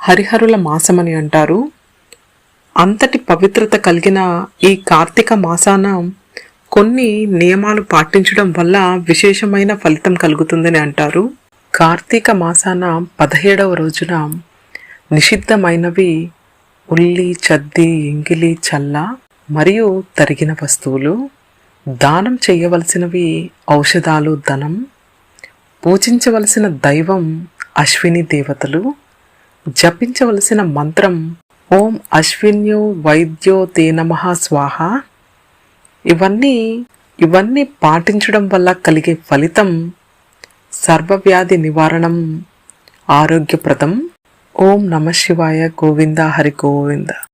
హరిహరుల మాసమని అంటారు. అంతటి పవిత్రత కలిగిన ఈ కార్తీక మాసాన కొన్ని నియమాలు పాటించడం వల్ల విశేషమైన ఫలితం కలుగుతుందని అంటారు. కార్తీక మాసాన పదిహేడవ రోజున నిషిద్ధమైనవి ఉల్లి చద్ది ఎంగిలి చల్ల మరియు తరిగిన వస్తువులు దానం చేయవలసినవి ఔషధాలు ధనం పూజించవలసిన దైవం అశ్విని దేవతలు జపించవలసిన మంత్రం ఓం అశ్విన్యో వైద్యో తే నమ స్వాహ. ఇవన్నీ ఇవన్నీ పాటించడం వల్ల కలిగే ఫలితం సర్వవ్యాధి నివారణం ఆరోగ్యప్రదం. ఓం నమ శివాయ గోవింద హరి గోవింద.